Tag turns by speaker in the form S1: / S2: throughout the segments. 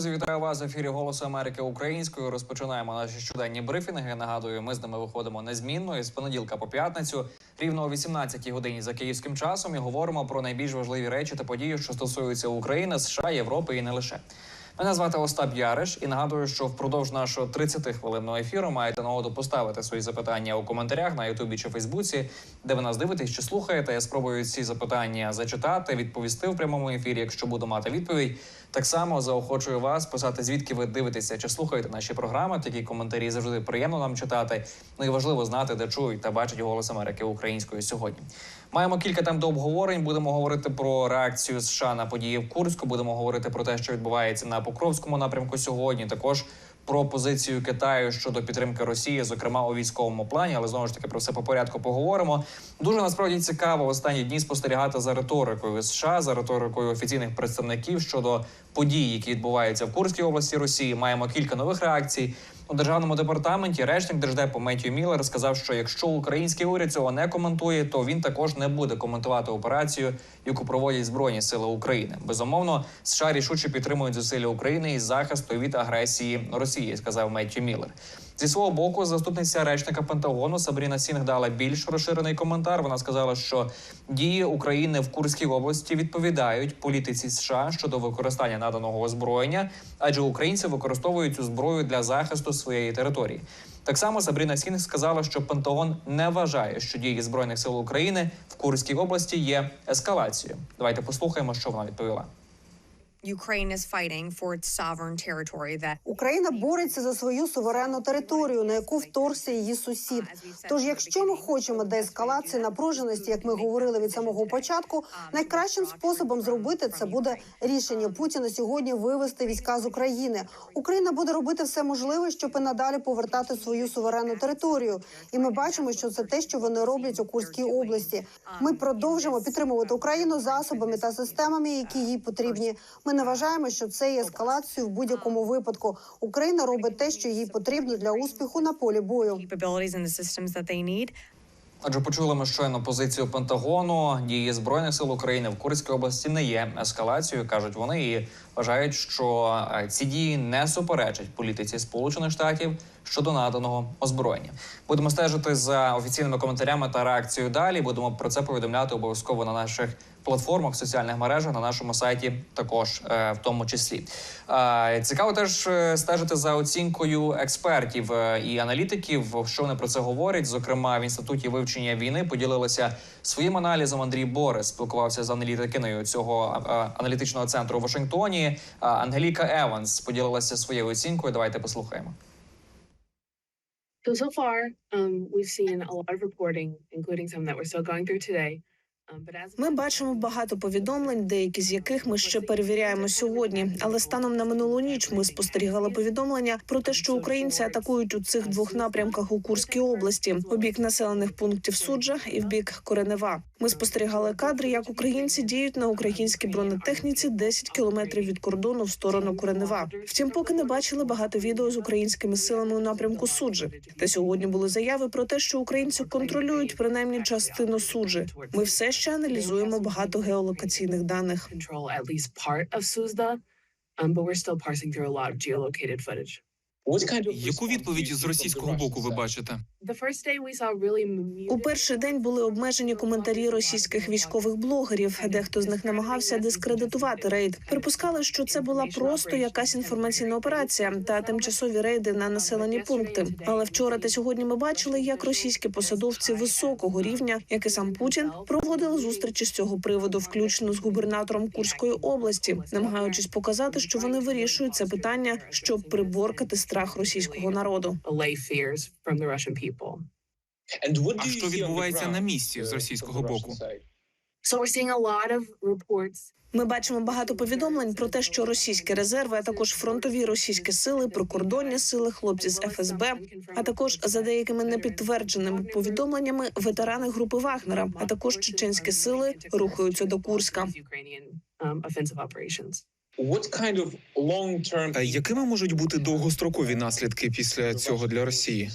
S1: Друзі, вітаю вас в ефірі Голосу Америки українською. Розпочинаємо наші щоденні брифінги. Нагадую, ми з ними виходимо незмінно із понеділка по п'ятницю, рівно о 18-й годині за київським часом. І говоримо про найбільш важливі речі та події, що стосуються України, США, Європи і не лише. Мене звати Остап Яриш, і нагадую, що впродовж нашого 30-хвилинного ефіру маєте нагоду поставити свої запитання у коментарях на Ютубі чи Фейсбуці, де ви нас дивитесь чи слухаєте. Я спробую ці запитання зачитати, відповісти в прямому ефірі, якщо буду мати відповідь. Так само заохочую вас писати, звідки ви дивитеся чи слухаєте наші програми. Такі коментарі завжди приємно нам читати. Ну і важливо знати, де чують та бачать голос Америки українською сьогодні. Маємо кілька тем до обговорень. Будемо говорити про реакцію США на події в Курську. Будемо говорити про те, що відбувається на Покровському напрямку сьогодні. Також про позицію Китаю щодо підтримки Росії, зокрема у військовому плані, але знову ж таки про все по порядку поговоримо. Дуже насправді цікаво в останні дні спостерігати за риторикою США, за риторикою офіційних представників щодо подій, які відбуваються в Курській області Росії. Маємо кілька нових реакцій. У державному департаменті речник держдепу Меттью Міллер сказав, що якщо український уряд цього не коментує, то він також не буде коментувати операцію, яку проводять збройні сили України. Безумовно, США рішуче підтримують зусилля України із захисту від агресії Росії, сказав Меттью Міллер. Зі свого боку, заступниця речника Пентагону Сабріна Сінг дала більш розширений коментар. Вона сказала, що дії України в Курській області відповідають політиці США щодо використання наданого озброєння, адже українці використовують цю зброю для захисту своєї території. Так само Сабріна Сінг сказала, що Пентагон не вважає, що дії збройних сил України в Курській області є ескалацією. Давайте послухаємо, що вона відповіла.
S2: Ukraine is fighting for its sovereign territory that
S3: Україна бореться за свою суверенну територію, на яку вторгся її сусід. Тож, якщо ми хочемо деескалації напруженості, як ми говорили від самого початку, найкращим способом зробити це буде рішення Путіна сьогодні вивести війська з України. Україна буде робити все можливе, щоб і надалі повертати свою суверенну територію. І ми бачимо, що це те, що вони роблять у Курській області. Ми продовжимо підтримувати Україну засобами та системами, які їй потрібні. Ми не вважаємо, що це є ескалацією в будь-якому випадку. Україна робить те, що їй потрібно для успіху на полі бою.
S1: Адже почули ми щойно позицію Пентагону. Дії збройних сил України в Курській області не є ескалацією, кажуть вони, і вважають, що е, ці дії не суперечать політиці Сполучених Штатів щодо наданого озброєння. Будемо стежити за офіційними коментарями та реакцією далі. Будемо про це повідомляти обов'язково на наших платформах, соціальних мережах, на нашому сайті, також е, в тому числі. Е, Цікаво теж е, стежити за оцінкою експертів і аналітиків, що вони про це говорять. Зокрема, в інституті вивчення війни поділилися своїм аналізом. Андрій Борис спілкувався з аналітикиною цього аналітичного центру у Вашингтоні. Ангеліка Еванс поділилася своєю оцінкою. Давайте послухаємо.
S4: So so far, um, we've seen a lot of reporting, including some that we're still going through today.
S5: Ми бачимо багато повідомлень, деякі з яких ми ще перевіряємо сьогодні. Але станом на минулу ніч ми спостерігали повідомлення про те, що українці атакують у цих двох напрямках у Курській області у бік населених пунктів суджа і в бік Коренева. Ми спостерігали кадри, як українці діють на українській бронетехніці 10 кілометрів від кордону в сторону Коренева. Втім, поки не бачили багато відео з українськими силами у напрямку суджі. Та сьогодні були заяви про те, що українці контролюють принаймні частину суджі. Ми все ще аналізуємо багато геолокаційних даних.
S4: Um, footage.
S6: Яку відповідь з російського боку ви бачите?
S5: У перший день були обмежені коментарі російських військових блогерів. Дехто з них намагався дискредитувати рейд. Припускали, що це була просто якась інформаційна операція та тимчасові рейди на населені пункти. Але вчора та сьогодні ми бачили, як російські посадовці високого рівня, як і сам Путін, проводили зустрічі з цього приводу, включно з губернатором Курської області, намагаючись показати, що вони вирішують це питання, щоб приборкати страх російського народу.
S4: allay fears from the Russian people.
S6: А що відбувається на місці з російського боку?
S4: So we're seeing a lot of reports
S5: Ми бачимо багато повідомлень про те, що російські резерви, а також фронтові російські сили, прикордонні сили, хлопці з ФСБ, а також за деякими непідтвердженими повідомленнями ветерани групи Вагнера, а також чеченські сили рухаються до Курська.
S6: Якими можуть бути довгострокові наслідки після цього для Росії?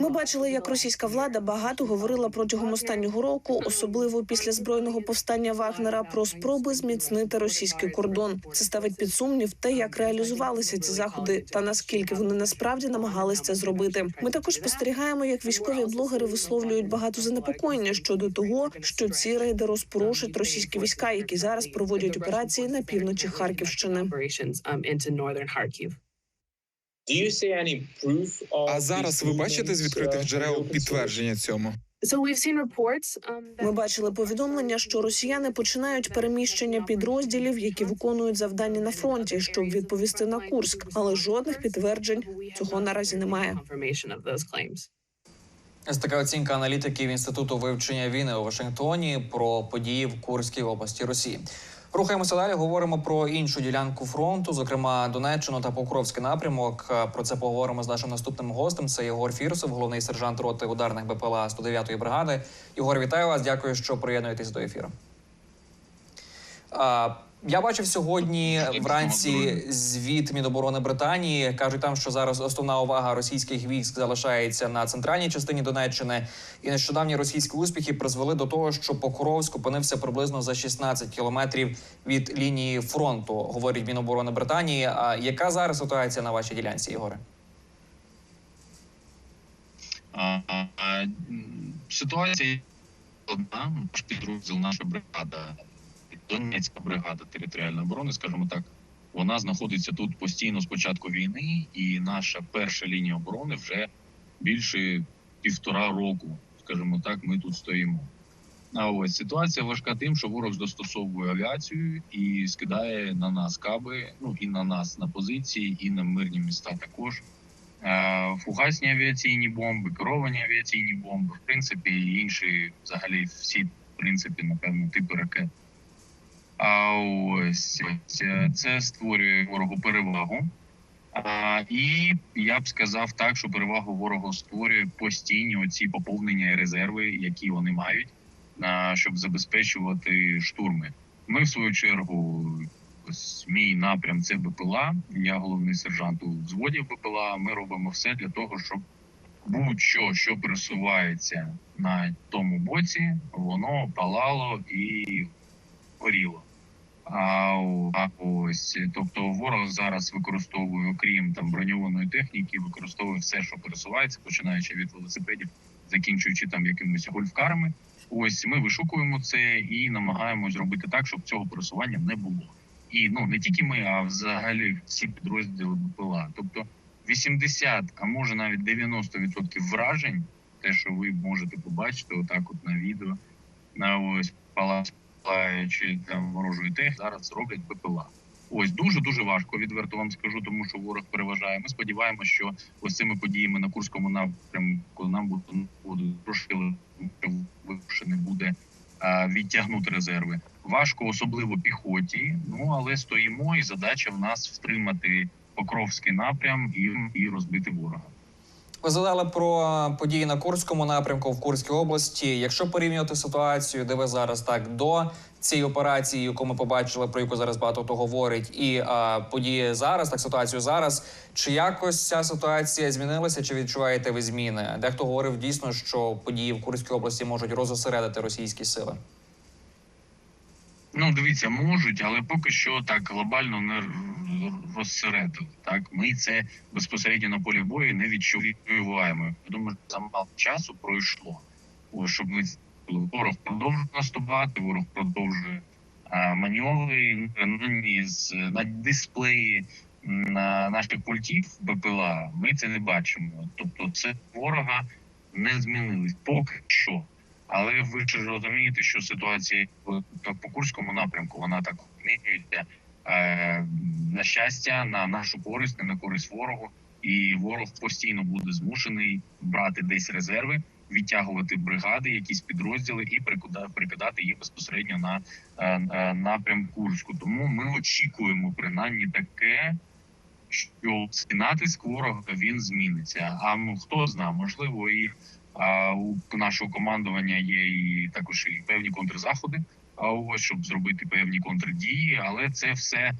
S5: Ми бачили, як російська влада багато говорила протягом останнього року, особливо після збройного повстання Вагнера, про спроби зміцнити російський кордон. Це ставить під сумнів те, як реалізувалися ці заходи, та наскільки вони насправді намагались це зробити. Ми також спостерігаємо, як військові блогери висловлюють багато занепокоєння щодо того, що ці рейди розпорушать російські війська, які зараз проводять операції на півночі Харківщини.
S6: А зараз ви бачите з відкритих джерел підтвердження цьому?
S4: So we've seen reports um,
S5: Ми бачили повідомлення, що росіяни починають переміщення підрозділів, які виконують завдання на фронті, щоб відповісти на Курск, але жодних підтверджень цього наразі немає.
S1: Ось така оцінка аналітиків інституту вивчення війни у Вашингтоні про події в Курській області Росії. Рухаємося далі. Говоримо про іншу ділянку фронту, зокрема Донеччину та Покровський напрямок. Е, Про це поговоримо з нашим наступним гостем. Це Єгор Фірсов, головний сержант роти ударних БПЛА 109-ї бригади. Єгор, вітаю вас. Дякую, що приєднуєтесь до ефіру. Я бачив сьогодні вранці звіт Міноборони Британії. кажуть там, що зараз основна увага російських військ залишається на центральній частині Донеччини. І нещодавні російські успіхи призвели до того, що Покровськ опинився приблизно за 16 кілометрів від лінії фронту. Говорить Міноборони Британії. А яка зараз ситуація на вашій ділянці, Ігоре?
S7: А, а, а, Ситуація одна. Підрозділ, наша бригада, Донецька бригада територіальної оборони, скажімо так, вона знаходиться тут постійно з початку війни, і наша перша лінія оборони вже більше півтора року, скажімо так, ми тут стоїмо. А ось ситуація важка тим, що ворог застосовує авіацію і скидає на нас каби, ну і на нас на позиції, і на мирні міста також. Фугасні авіаційні бомби, керовані авіаційні бомби, в принципі, інші, взагалі, всі, в принципі, напевно, типи ракет. А ось це, це створює ворогу перевагу. А, і я б сказав так, що перевагу ворогу створює постійні оці поповнення і резерви, які вони мають, а, щоб забезпечувати штурми. Ми, в свою чергу, ось мій напрям це БПЛА. Я головний сержант у взводі БПЛА. Ми робимо все для того, щоб будь-що, що пересувається на тому боці, воно палало і горіло. А, ось, тобто, ворог зараз використовує, окрім там броньованої техніки, використовує все, що пересувається, починаючи від велосипедів, закінчуючи там якимись гольфкарами. Ось ми вишукуємо це і намагаємось зробити так, щоб цього пересування не було. І ну не тільки ми, а взагалі всі підрозділи БПЛА. Тобто 80, а може навіть 90% вражень, те, що ви можете побачити, отак, от на відео, на ось палац чи там ворожої техніки, зараз роблять БПЛА. Ось дуже дуже важко. Відверто вам скажу, тому що ворог переважає. Ми сподіваємося, що ось цими подіями на курському напрямку нам будуть прошили, що вимушений буде відтягнути резерви. Важко, особливо піхоті. Ну але стоїмо, і задача в нас втримати Покровський напрям і, і розбити ворога.
S1: Ви згадали про події на Курському напрямку в Курській області. Якщо порівнювати ситуацію, де ви зараз так до цієї операції, яку ми побачили, про яку зараз багато хто говорить, і а, події зараз, так ситуацію зараз. Чи якось ця ситуація змінилася? Чи відчуваєте ви зміни? Дехто говорив дійсно, що події в Курській області можуть розосередити російські сили.
S7: Ну, дивіться, можуть, але поки що так глобально не розсередили. Так, ми це безпосередньо на полі бою не відчуваємо. Я думаю, що замало часу пройшло. Щоб ми ворог продовжує наступати, ворог продовжує а, маневри ну, з на дисплеї на наших пультів БПЛА. Ми це не бачимо. Тобто, це ворога не змінились поки що. Але ви ж розумієте, що ситуація по, курському напрямку вона так змінюється е, на щастя, на нашу користь, не на користь ворогу, і ворог постійно буде змушений брати десь резерви, відтягувати бригади, якісь підрозділи і прикидати їх безпосередньо на е, е, напрям Курську. Тому ми очікуємо принаймні таке. Що натиск ворога він зміниться. А ну хто знає, можливо, і а у нашого командування є і також і певні контрзаходи, а ось щоб зробити певні контрдії, але це все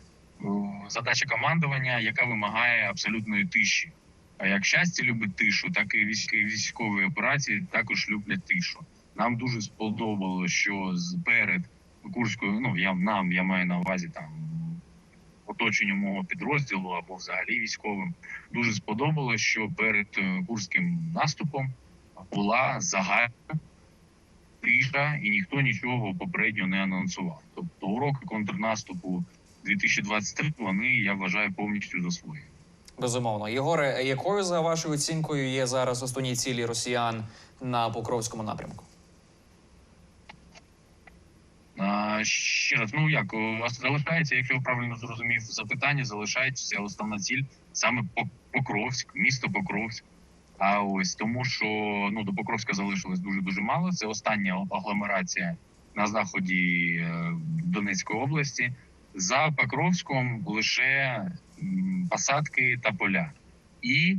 S7: задача командування, яка вимагає абсолютної тиші. А як щастя любить тишу, так і військові операції також люблять тишу. Нам дуже сподобалося, що перед Курською, ну я нам я маю на увазі там оточенню мого підрозділу або взагалі військовим. Дуже сподобалося, що перед е, курським наступом була загальна тиша, і ніхто нічого попередньо не анонсував. Тобто уроки контрнаступу 2023 вони я вважаю повністю засвоєні.
S1: Безумовно, Єгоре, якою за вашою оцінкою є зараз основні цілі росіян на Покровському напрямку?
S7: А, ще раз, ну як у вас залишається, якщо я правильно зрозумів запитання, залишається основна ціль саме По- Покровськ, місто Покровськ. А ось тому, що ну до Покровська залишилось дуже дуже мало. Це остання агломерація на заході е, Донецької області. За Покровськом лише посадки та поля, і,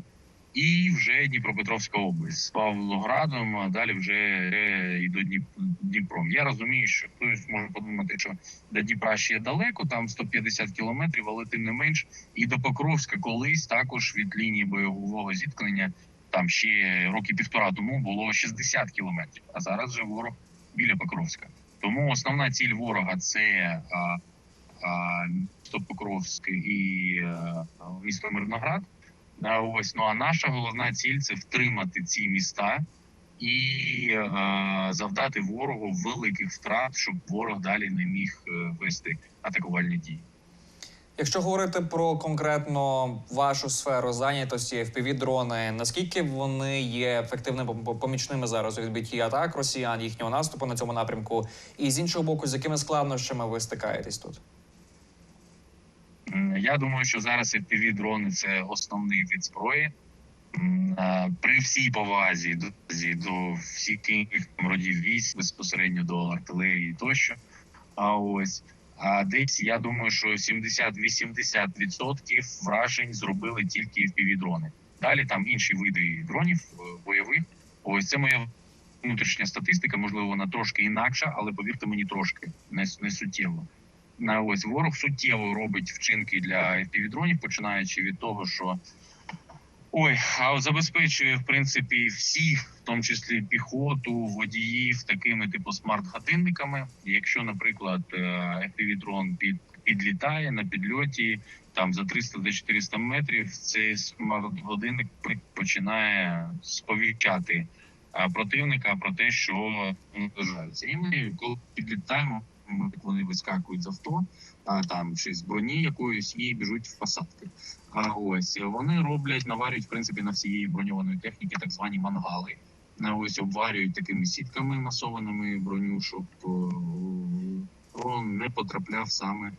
S7: і вже Дніпропетровська область з Павлоградом. А далі вже е, до Дніп- Дніпром. Я розумію, що хтось може подумати, що до Дніпра ще далеко, там 150 кілометрів, але тим не менш, і до Покровська колись також від лінії бойового зіткнення. Там ще роки півтора тому було 60 кілометрів, а зараз вже ворог біля Покровська. Тому основна ціль ворога це а, а, місто Покровськ і а, місто Мирноград. А ось ну а наша головна ціль це втримати ці міста і е, завдати ворогу великих втрат, щоб ворог далі не міг е, вести атакувальні дії.
S1: Якщо говорити про конкретно вашу сферу зайнятості, FPV-дрони, наскільки вони є ефективними пом- помічними зараз у відбитті атак росіян, їхнього наступу на цьому напрямку, і з іншого боку, з якими складнощами ви стикаєтесь тут?
S7: Я думаю, що зараз fpv дрони це основний вид зброї. При всій повазі до, до всіх родів військ, безпосередньо до артилерії тощо. А ось десь я думаю, що 70-80% вражень зробили тільки fpv дрони. Далі там інші види дронів е, бойових. Ось це моя внутрішня статистика. Можливо, вона трошки інакша, але повірте мені, трошки не, не суттєво. На ось ворог суттєво робить вчинки для FPV-дронів, починаючи від того, що ой, а забезпечує в принципі всіх, в тому числі піхоту, водіїв, такими типу смарт-годинниками. Якщо, наприклад, е, FPV-дрон під підлітає на підльоті там за 300-400 метрів, цей смарт-годинник починає сповіщати противника про те, що наближаються. І ми коли підлітаємо, як вони вискакують з авто, а там чи з броні якоїсь і біжуть в посадки. А ось вони роблять, наварюють в принципі на всієї броньованої техніки так звані мангали. Ось обварюють такими сітками масованими броню, щоб дрон не потрапляв саме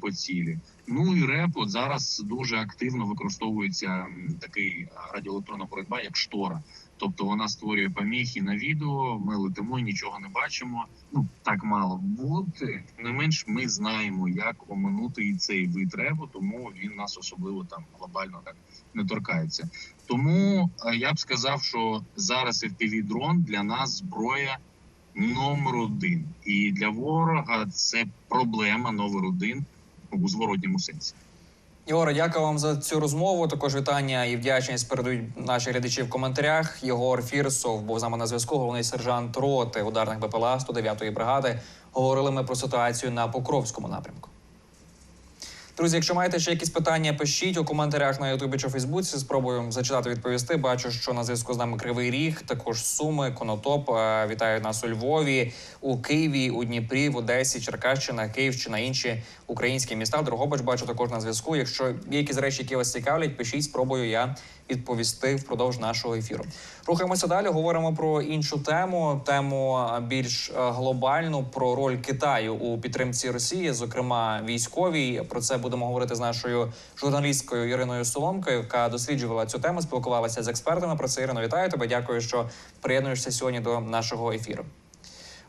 S7: по цілі. Ну і реп от зараз дуже активно використовується такий радіоелектронна боротьба, як штора. Тобто вона створює поміхи на відео. Ми летимо і нічого не бачимо. Ну так мало бути. Не менш, ми знаємо, як оминути і цей вид репу, тому він нас особливо там глобально так не торкається. Тому е, я б сказав, що зараз fpv дрон для нас зброя номер один, і для ворога це проблема номер один у зворотньому сенсі.
S1: Єгоре, дякую вам за цю розмову. Також вітання і вдячність передають наші глядачі в коментарях. Єгор Фірсов був з нами на зв'язку. Головний сержант роти ударних БПЛА 109-ї бригади. Говорили ми про ситуацію на Покровському напрямку. Друзі, якщо маєте ще якісь питання, пишіть у коментарях на Ютубі чи Фейсбуці. Спробую зачитати відповісти. Бачу, що на зв'язку з нами Кривий Ріг, також Суми, Конотоп. Вітаю Вітають нас у Львові, у Києві, у Дніпрі, в Одесі, Черкащина, Київщина, інші українські міста. Дрогобич бачу також на зв'язку. Якщо є якісь речі, які вас цікавлять, пишіть, спробую я відповісти впродовж нашого ефіру. Рухаємося далі. Говоримо про іншу тему, тему більш глобальну про роль Китаю у підтримці Росії, зокрема військовій. Про це будемо говорити з нашою журналісткою Іриною Соломкою, яка досліджувала цю тему, спілкувалася з експертами. Про це Ірино, вітаю тебе. Дякую, що приєднуєшся сьогодні до нашого ефіру.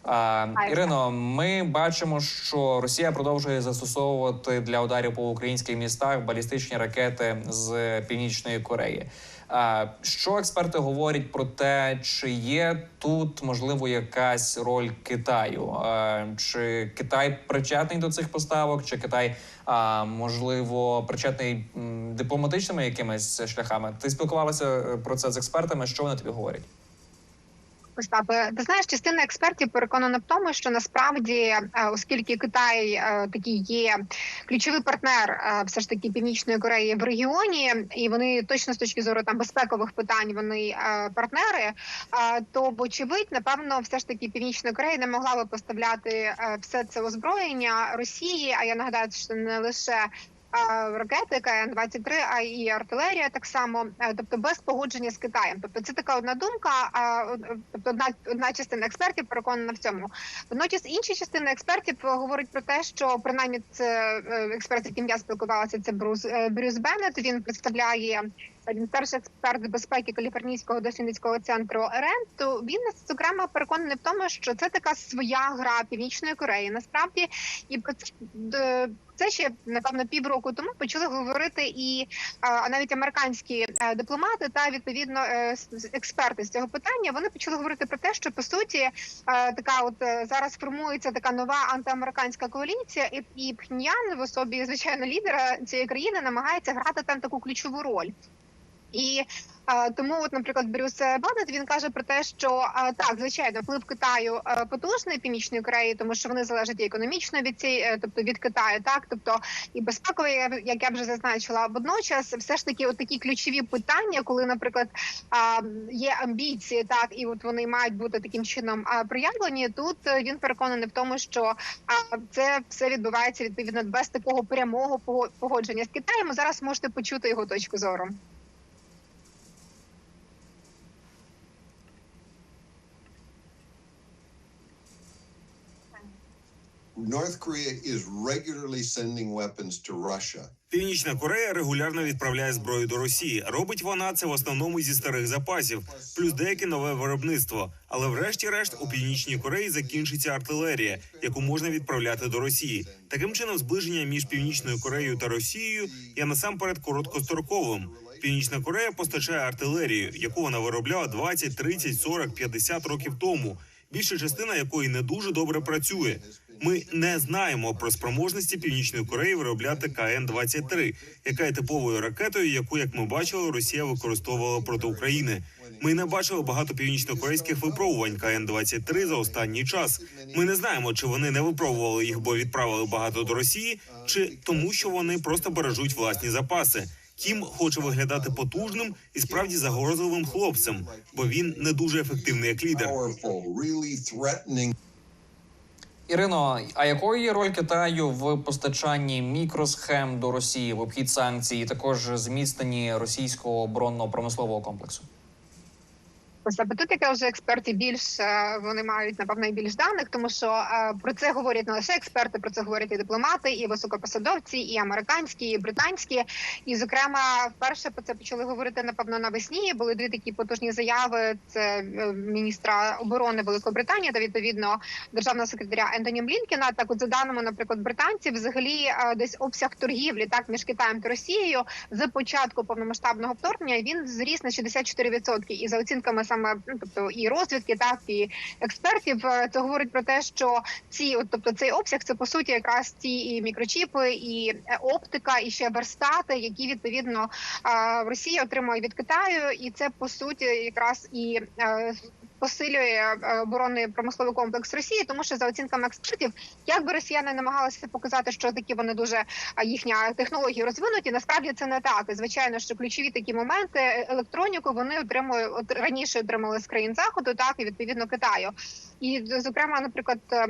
S1: А, Ірино, ми бачимо, що Росія продовжує застосовувати для ударів по українських містах балістичні ракети з північної Кореї. А, що експерти говорять про те, чи є тут можливо якась роль Китаю? А, чи Китай причетний до цих поставок, чи Китай а, можливо причетний дипломатичними якимись шляхами? Ти спілкувалася е, про це з експертами? Що вони тобі говорять?
S8: Остапе, ти знаєш, частина експертів переконана в тому, що насправді, е, оскільки Китай е, такий є ключовий партнер, е, все ж таки північної Кореї в регіоні, і вони точно з точки зору там безпекових питань вони партнери. То вочевидь, напевно, все ж таки Північна Корея не могла би поставляти все це озброєння Росії. А я нагадаю, що не лише ракети КН-23, а і артилерія так само, е, тобто без погодження з Китаєм. Тобто це така одна думка. Тобто одна одна частина експертів переконана в цьому. Водночас інша частина експертів е, говорить про те, що принаймні це е, експерт, з яким я спілкувалася, це Брус е, Брюс Беннет. Він представляє. Він старший експерт з безпеки Каліфорнійського дослідницького центру РЕН, то він зокрема переконаний в тому, що це така своя гра Північної Кореї. Насправді, і е, це ще напевно півроку тому почали говорити і а, навіть американські е, дипломати та відповідно е, експерти з цього питання. Вони почали говорити про те, що по суті е, така, от зараз формується така нова антиамериканська коаліція, і, і Пхеньян в особі звичайно лідера цієї країни намагається грати там таку ключову роль. І е, тому, от, наприклад, Брюс Беннет, він каже про те, що е, так, звичайно, вплив Китаю е, потужний північної Кореї, тому що вони залежать і економічно від цієї, тобто від Китаю, так тобто і безпекові, я- як я вже зазначила. Водночас, все ж таки, от такі ключові питання, коли, наприклад, є амбіції, так і от вони мають бути таким чином проявлені. Тут він переконаний в тому, що це все відбувається відповідно без такого прямого пого- погодження з Китаєм. Зараз можете почути його точку зору.
S9: North Korea is regularly sending weapons to Russia.
S10: Північна Корея регулярно відправляє зброю до Росії. Робить вона це в основному зі старих запасів, плюс деяке нове виробництво. Але врешті-решт у північній Кореї закінчиться артилерія, яку можна відправляти до Росії. Таким чином, зближення між північною Кореєю та Росією є насамперед короткостроковим. Північна Корея постачає артилерію, яку вона виробляла 20, 30, 40, 50 років тому. Більша частина якої не дуже добре працює. Ми не знаємо про спроможності Північної Кореї виробляти КН-23, яка є типовою ракетою, яку, як ми бачили, Росія використовувала проти України. Ми не бачили багато північнокорейських випробувань КН-23 за останній час. Ми не знаємо, чи вони не випробували їх, бо відправили багато до Росії, чи тому, що вони просто бережуть власні запаси. Кім хоче виглядати потужним і справді загрозливим хлопцем, бо він не дуже ефективний як лідер.
S1: Ірино, а якою є роль Китаю в постачанні мікросхем до Росії в обхід санкцій, і також зміцненні російського оборонно промислового комплексу?
S8: Остапе, тут, як я вже експерти більш е, вони мають напевно більш даних, тому що е, про це говорять не лише експерти, про це говорять і дипломати, і високопосадовці, і американські, і британські. І, зокрема, вперше про це почали говорити напевно навесні. Були дві такі потужні заяви: це е, міністра оборони Великобританії та відповідно державного секретаря Ентоні Блінкена. Так, от за даними, наприклад, британців, взагалі десь обсяг торгівлі так між Китаєм та Росією з початку повномасштабного вторгнення він зріс на 64%. І за оцінками саме ну, тобто і розвідки, так і експертів, то це говорить про те, що ці, от, тобто цей обсяг, це по суті якраз ті і мікрочіпи, і е, оптика, і ще верстати, які відповідно е, Росія отримує від Китаю, і це по суті якраз і е, посилює е, оборонний промисловий комплекс Росії, тому що за оцінками експертів, як би росіяни намагалися показати, що такі вони дуже їхня технології розвинуті, насправді це не так. Звичайно, що ключові такі моменти е, електроніку вони отримують от раніше отримали з країн заходу, так і відповідно Китаю. І зокрема, наприклад, е,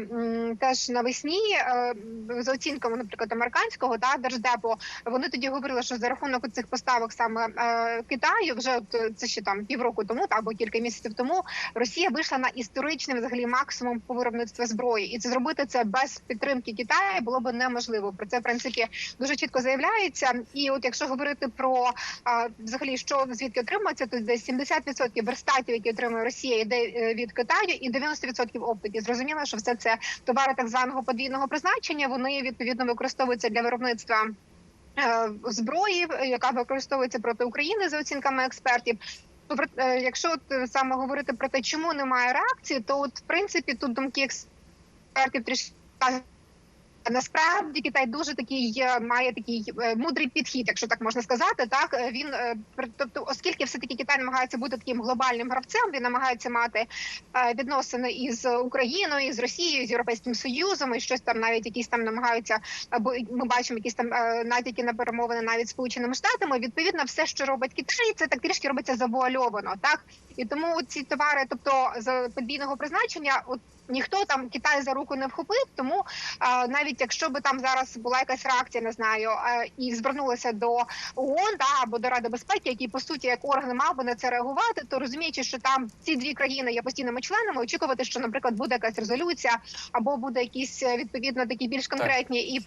S8: теж навесні е, за оцінками, наприклад, американського та держдепу, вони тоді говорили, що за рахунок цих поставок саме е, Китаю, вже це ще там півроку тому, та або кілька місяців тому, Росія вийшла на історичний взагалі максимум по виробництву зброї, і це зробити це без підтримки Китаю було б неможливо. Про це в принципі дуже чітко заявляється. І от якщо говорити про взагалі, що звідки отримується, то десь 70% верстатів, які отримує Росія, йде від Китаю, і 90% 100% оптики. Зрозуміло, що все це товари так званого подвійного призначення. Вони відповідно використовуються для виробництва. е, Зброї, яка використовується проти України за оцінками експертів, то е, якщо от е, саме говорити про те, чому немає реакції, то от в принципі тут думки експертів трішки Насправді Китай дуже такий е, має такий е, мудрий підхід, якщо так можна сказати. Так Е, він тобто, оскільки все таки Китай намагається бути таким глобальним гравцем, він намагається мати відносини із Україною, із Росією, з Європейським Союзом, і щось там навіть якісь там намагаються, або ми бачимо якісь там натяки на перемовини навіть сполученими штатами. Відповідно, все, що робить Китай, це так трішки робиться завуальовано, так і тому ці товари, тобто з подвійного призначення, от ніхто там Китай за руку не вхопив. Тому а, навіть якщо би там зараз була якась реакція, не знаю, а, і звернулася до ООН та або до Ради безпеки, який по суті як орган мав би на це реагувати, то розуміючи, що там ці дві країни є постійними членами, очікувати, що, наприклад, буде якась резолюція, або буде якісь е, відповідно такі більш конкретні і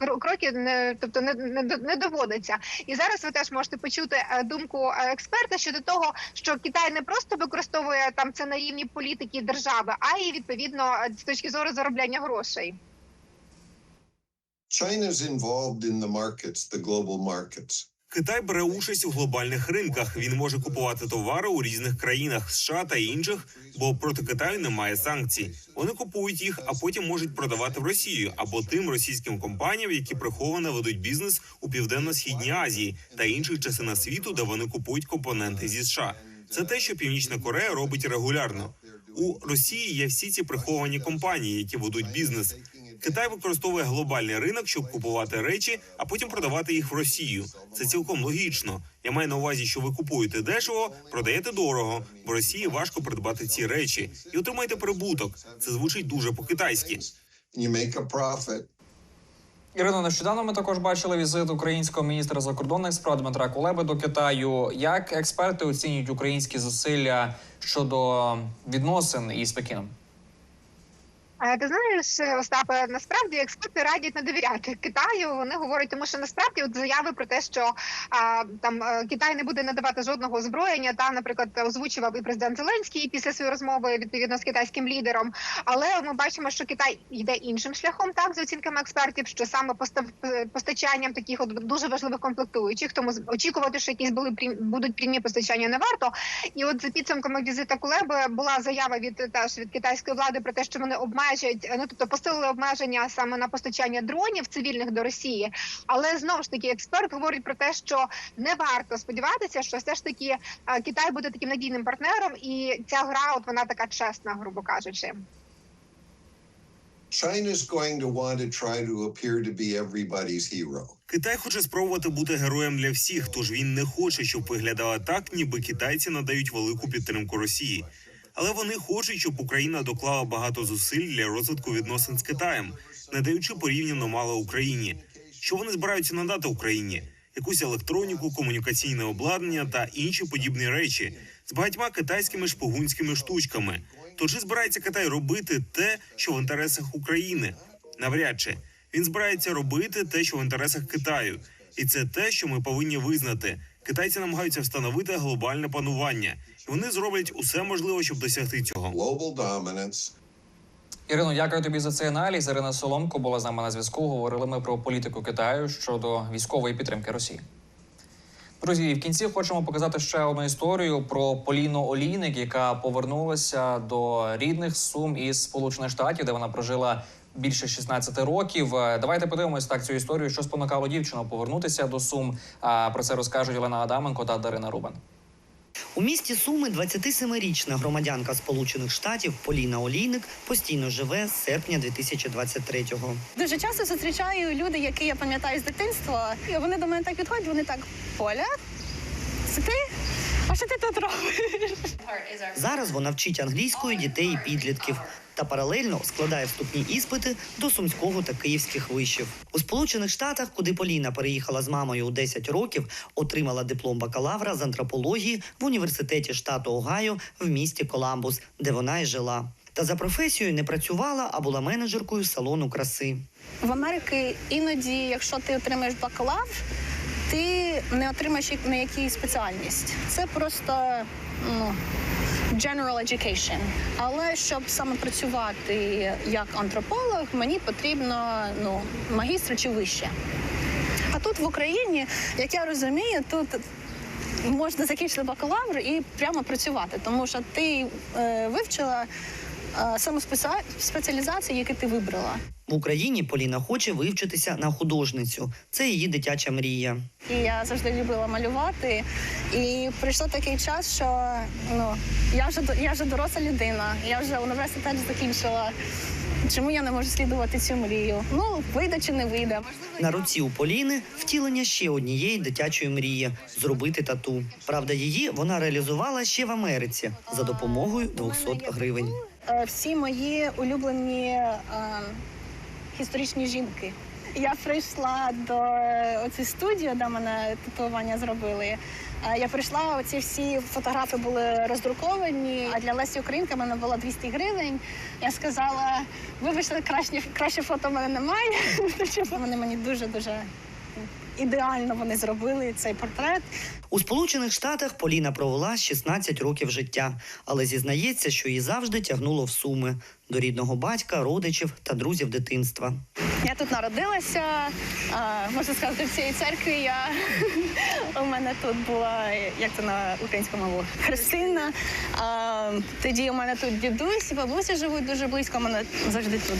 S8: кро- кроки не тобто не, не, не доводиться. І зараз ви теж можете почути е, думку е, експерта щодо того, що Китай не просто використовує там це на рівні політики держави, а й відповідно е, з точки зору заробляння грошей.
S9: China's involved in the markets, the global markets.
S10: Китай бере участь у глобальних ринках. Він може купувати товари у різних країнах США та інших, бо проти Китаю немає санкцій. Вони купують їх, а потім можуть продавати в Росію або тим російським компаніям, які приховано ведуть бізнес у південно-східній Азії та інших частинах світу, де вони купують компоненти зі США. Це те, що Північна Корея робить регулярно. У Росії є всі ці приховані компанії, які ведуть бізнес. Китай використовує глобальний ринок, щоб купувати речі, а потім продавати їх в Росію. Це цілком логічно. Я маю на увазі, що ви купуєте дешево, продаєте дорого, бо Росії важко придбати ці речі і отримаєте прибуток. Це звучить дуже по-китайськи.
S9: You profit.
S1: Ірино, нещодавно ми також бачили візит українського міністра закордонних справ Дмитра Кулеби до Китаю. Як експерти оцінюють українські зусилля щодо відносин із Пекіном?
S8: Ти знаєш, е, Остапе, насправді експерти радять не довіряти Китаю. Вони говорять, тому що насправді от заяви про те, що а, там е, Китай не буде надавати жодного озброєння. Та, наприклад, озвучував і президент Зеленський після своєї розмови відповідно з китайським лідером. Але ми бачимо, що Китай йде іншим шляхом, так за оцінками експертів, що саме постав постачанням таких от дуже важливих комплектуючих. Тому очікувати, що якісь були будуть прямі постачання не варто. І от за підсумками візита Кулеби була заява від теж від китайської влади про те, що вони обмежать, е, ну тобто посилили обмеження саме на постачання дронів цивільних до Росії. Але знову ж таки експерт говорить про те, що не варто сподіватися, що все ж таки е, Китай буде таким надійним партнером, і ця гра, от вона така чесна, грубо кажучи.
S9: China's going to want to try to appear to be everybody's hero.
S10: Китай хоче спробувати бути героєм для всіх, тож він не хоче, щоб виглядало так, ніби китайці надають велику підтримку Росії. Але вони хочуть, щоб Україна доклала багато зусиль для розвитку відносин з Китаєм, не даючи порівняно мало Україні. Що вони збираються надати Україні? Якусь електроніку, комунікаційне обладнання та інші подібні речі з багатьма китайськими шпигунськими штучками. То чи збирається Китай робити те, що в інтересах України? Навряд чи він збирається робити те, що в інтересах Китаю, і це те, що ми повинні визнати. Китайці намагаються встановити глобальне панування, вони зроблять усе можливе, щоб досягти цього.
S9: Global dominance.
S1: Ірино, дякую тобі за цей аналіз. Ірина Соломко була з нами на зв'язку. Говорили ми про політику Китаю щодо військової підтримки Росії. Друзі, в кінці хочемо показати ще одну історію про Поліну Олійник, яка повернулася до рідних сум із Сполучених Штатів, де вона прожила більше 16 років. Е, Давайте подивимось так цю історію, що спонукало дівчину повернутися до сум. А про це розкажуть Олена Адаменко та Дарина Рубан.
S11: У місті Суми 27-річна громадянка Сполучених Штатів Поліна Олійник постійно живе з серпня 2023-го.
S12: Дуже часто зустрічаю люди, які я пам'ятаю з дитинства, і вони до мене так підходять, вони так Поля, це ти? А що ти тут робиш?
S11: Зараз вона вчить англійської дітей і підлітків та паралельно складає вступні іспити до сумського та київських вишів. У Сполучених Штатах, куди Поліна переїхала з мамою у 10 років, отримала диплом бакалавра з антропології в університеті штату Огайо в місті Коламбус, де вона й жила. Та за професією не працювала, а була менеджеркою салону краси.
S12: В Америці іноді, якщо ти отримаєш бакалавр, ти не отримаєш на якій спеціальність. Це просто ну, general education. Але щоб саме працювати як антрополог, мені потрібно ну, магістр чи вище. А тут в Україні, як я розумію, тут можна закінчити бакалавр і прямо працювати, тому що ти е, вивчила саме спеціа- спеціалізацію, ти вибрала.
S11: В Україні Поліна хоче вивчитися на художницю. Це її дитяча мрія.
S12: І я завжди любила малювати. І прийшов такий час, що ну я вже я вже доросла людина, я вже університет закінчила. Чому я не можу слідувати цю мрію? Ну вийде чи не вийде.
S11: На руці у Поліни втілення ще однієї дитячої мрії зробити тату. Правда, її вона реалізувала ще в Америці за допомогою 200 гривень.
S12: Е, всі мої улюблені е, історичні жінки. Я прийшла до е, оці студії, де мене татуювання зробили. Я прийшла, оці всі фотографії були роздруковані. А для Лесі Українка в мене було 200 гривень. Я сказала, вибачте, краще, краще фото в мене немає. Вони мені дуже дуже ідеально вони зробили цей портрет.
S11: У Сполучених Штатах Поліна провела 16 років життя, але зізнається, що її завжди тягнуло в суми до рідного батька, родичів та друзів дитинства.
S12: Я тут народилася, можна сказати, в цій церкві я у мене тут була як це на українську мову Христина. Тоді у мене тут дідусь бабуся живуть дуже близько. У мене завжди тут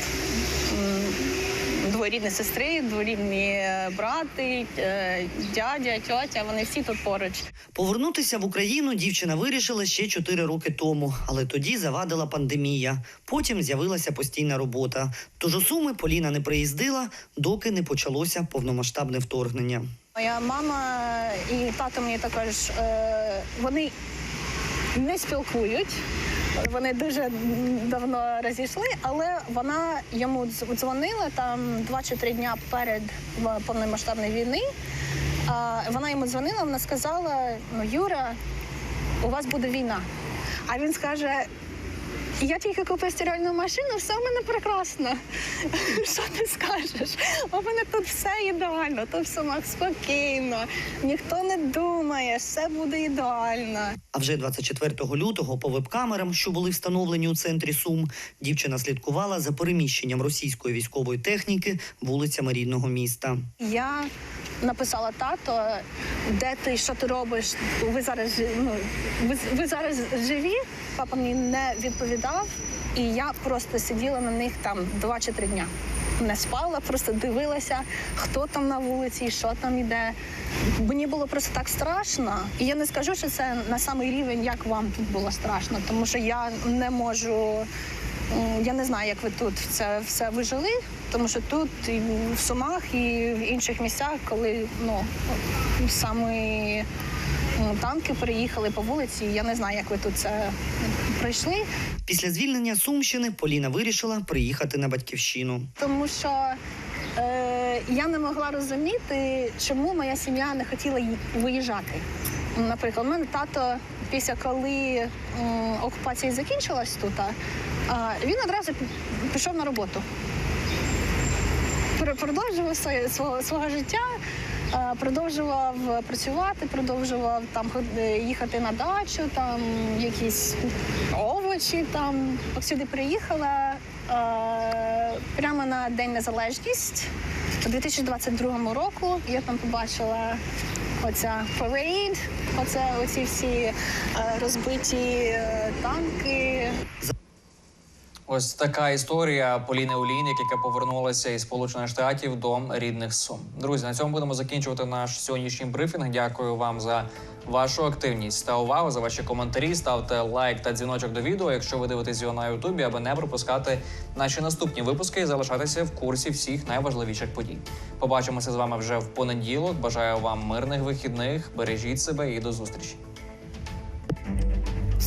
S12: дворідні сестри, дворідні е, брати, е, дядя, тьотя. Вони всі тут поруч.
S11: Повернутися в Україну дівчина вирішила ще 4 роки тому, але тоді завадила пандемія. Потім з'явилася постійна робота. Тож у Суми Поліна не приїздила, доки не почалося повномасштабне вторгнення.
S12: Моя мама і тато мені також е, вони не спілкують. Вони дуже давно розійшли, але вона йому дз- дзвонила там два чи три дня перед повномасштабної війни. Вона йому дзвонила, вона сказала: ну, Юра, у вас буде війна. А він скаже: я тільки купив стиральну машину, все в мене прекрасно. Що ти скажеш? У мене тут все ідеально, тут все спокійно, ніхто не думає, все буде ідеально.
S11: А вже 24 лютого по веб-камерам, що були встановлені у центрі Сум, дівчина слідкувала за переміщенням російської військової техніки вулицями рідного міста.
S12: Я написала тато, де ти, що ти робиш? Ви зараз ну, ви, ви зараз живі? Папа мені не відповідав, і я просто сиділа на них там два чи три дня. Не спала, просто дивилася, хто там на вулиці, що там іде. Мені було просто так страшно. І я не скажу, що це на самий рівень, як вам тут було страшно, тому що я не можу. М, Я не знаю, як ви тут це все вижили, тому що тут і в Сумах і в інших місцях, коли ну саме танки переїхали по вулиці, я не знаю, як ви тут це пройшли.
S11: Після звільнення Сумщини Поліна вирішила приїхати на батьківщину.
S12: тому що е, я не могла розуміти, чому моя сім'я не хотіла виїжджати. Наприклад, у мене тато, після коли окупація закінчилась тут, він одразу пішов на роботу. Пр- Продовжував своє, свого, свого життя, продовжував працювати, продовжував там е, їхати на дачу, там якісь овочі. Там сюди приїхала прямо на День Незалежність у 2022 року. Я там побачила оця парейд, оце оці всі е, розбиті е, танки.
S1: Ось така історія Поліни Олійник, яка повернулася із Сполучених Штатів до рідних Сум. Друзі, на цьому будемо закінчувати наш сьогоднішній брифінг. Дякую вам за вашу активність та увагу за ваші коментарі. Ставте лайк та дзвіночок до відео, якщо ви дивитесь його на Ютубі, аби не пропускати наші наступні випуски і залишатися в курсі всіх найважливіших подій. Побачимося з вами вже в понеділок. Бажаю вам мирних вихідних. Бережіть себе і до зустрічі.